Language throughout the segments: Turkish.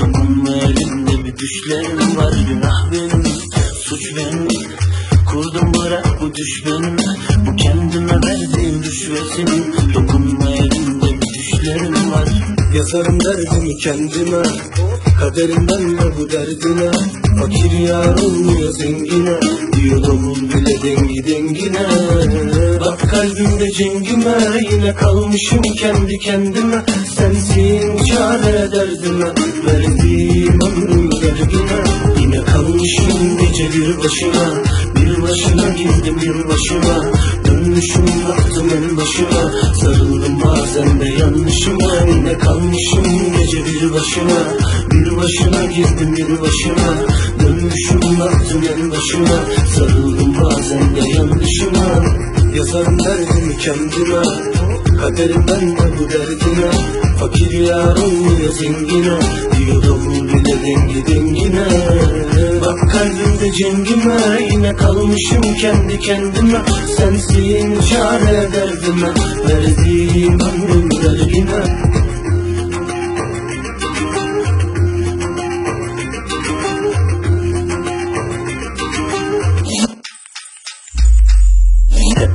Dokunma elimde bir düşlerim var Günah benim, suç benim. Kurdum bırak bu düş Bu kendime verdiğim rüşvetim. Yazarım derdimi kendime Kaderimden de bu derdine. Fakir yar olmuyor zengine Diyor davul bile dengi dengine. Bak kalbimde cengime Yine kalmışım kendi kendime. Sensin çare derdime Verdiğim ömrüm dergine Yine kalmışım gece bir başına Bir başına girdim bir başıma Dönmüşüm baktım en başıma Sarıldım bazen de yanlışıma Yine kalmışım gece bir başına. Bir başına girdim bir başıma Baktım en başıma Sarıldım bazen de yanlışıma. Yazarım derdimi kendime. Kaderimden de bu derdine. Fakir yar olmuyor zengine. Diyor davul bile dengi dengine. Bak kalbimde cengime. Yine kalmışım kendi kendime. Sensin çare derdime. Verdiğim ömrüm dergine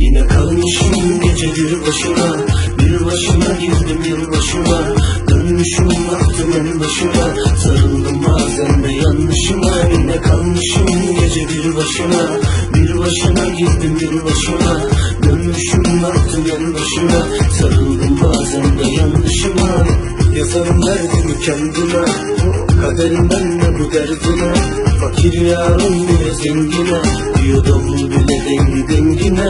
Yine kalmışım gece bir başıma. Bir başıma girdim bir başıma. Dönmüşüm baktım en başıma. Sarıldım bazen de yanlışıma. Yine kalmışım gece bir başıma. Bir başına girdim bir başıma. Dönmüşüm baktım en başıma. Sarıldım bazen de yanlışıma. Yazarım derdimi kendime Kaderimden de bu derdine Fakir yar olmuyor zengine Diyor davul bile dengi dengine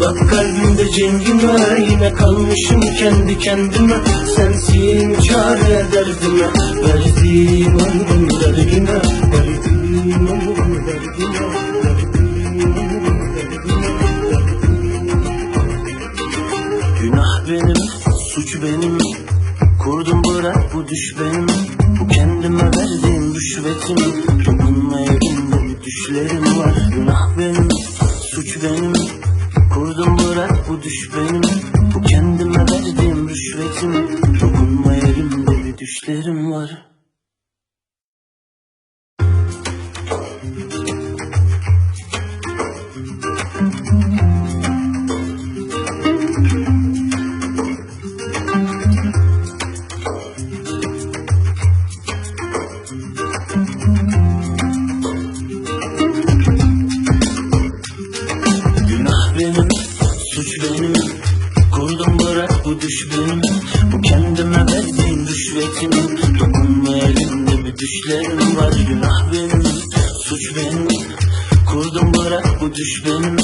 Bak kalbimde cengime Yine kalmışım kendi kendime. Sensin çare derdime Verdiğim ömrüm derdine Verdiğim ömrüm derdine. Günah benim, suç benim Kurdum bırak bu düş benim Bu kendime verdiğim rüşvetim Dokunma evimde bir düşlerim var. Günah benim, suç benim. Kurdum bırak bu düş benim Bu kendime verdiğim rüşvetim Dokunma evimde bir düşlerim var Kurdum bırak bu düş benim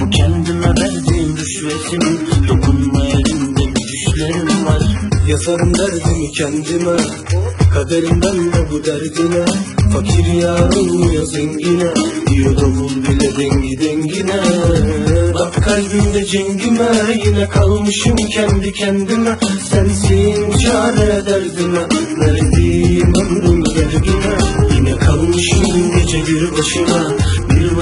Bu kendime verdiğim rüşvetim. Dokunma elimde bir düşlerim var. Yazarım derdimi kendime Kaderimden de bu derdine. Fakir yar olmuyor zengine Diyor davul bile dengi dengine. Bak kalbimde cengime Yine kalmışım kendi kendime. Sensin çare derdime Verdiğim ömrüm dergine Yine kalmışım gece bir başına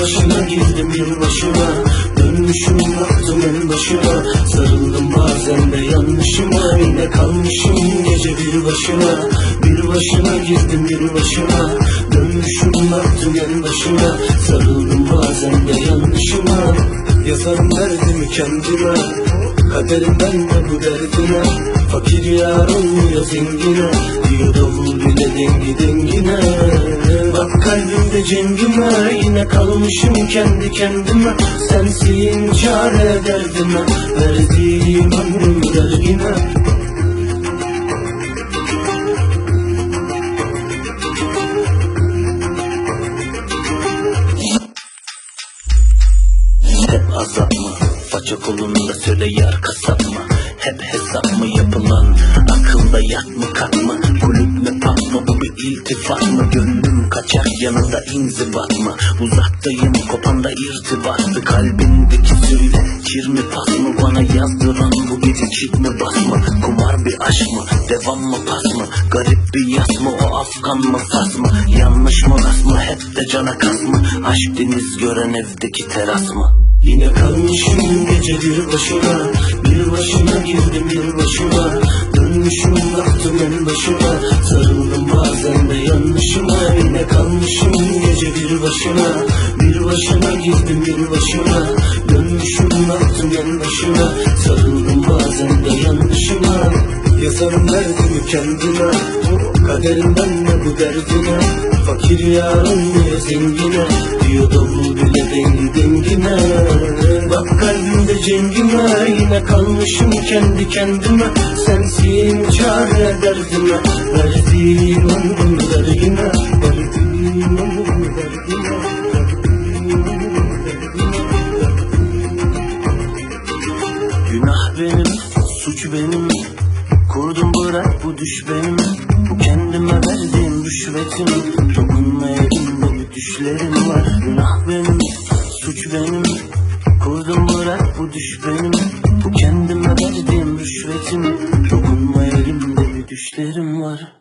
başına girdim bir başıma Dönmüşüm baktım en başıma Sarıldım bazen de yanlışıma. Yine kalmışım gece bir başına. Bir başına girdim bir başıma Dönmüşüm baktım en başıma Sarıldım bazen de yanlışıma. Yazarım derdimi kendime. Kaderimden de bu derdine. Fakir yar olmuyor zengine Diyor davul bile dengi dengine Bak kalbimde cengime Yine kalmışım kendi kendime Sensin çare derdime Verdiğim ömrüm dergine Hep azap mı? Faça kolunda söyle yar kasap mı? Hep hesap mı yapılan? Akılda yat mı kat mı? Kulüp iltifat mı Gönlüm kaçar. Yanında inzibat mı? Uzaktayım kopanda irtibattı. Kalbindeki söyle kir mi pas mı? Bana yazdıran bu gece çit mi basma Kumar bir aşk mı? Devam mı pas mı? Garip bir yas mı? O Afgan mı Fas mı? Yanlış mı rast mı? Hep de cana kas mı? Aşk deniz gören evdeki teras mı? Yine kalmışım gece bir başıma. Bir başıma girdim bir başıma Dönmüşüm baktım en başıma Sarıldım bazen de yanlışıma. Yine kalmışım gece bir başıma Bir başıma girdim bir başıma Dönmüşüm baktım en başıma Sarıldım bazen de yanlışıma. Yazarım derdimi kendime. Kaderimden ne bu derdine. Fakir yarın niye zengine? Diyor davul bile dengi dengine. Bak kalbimde cengime Yine kalmışım kendi kendime. Sensin çare derdime Verdiğin ömrüm derdine Verdiğin ömrüm derdine Günah benim, suç benim. Kurdum bırak bu düş benim. Bu kendime verdiğim rüşvetim. Dokunmaya elimde bir düşlerim var. Günah benim, suç benim Kurdum bırak bu düş benim Bu kendime verdiğim rüşvetim Dokunmaya elimde bir düşlerim var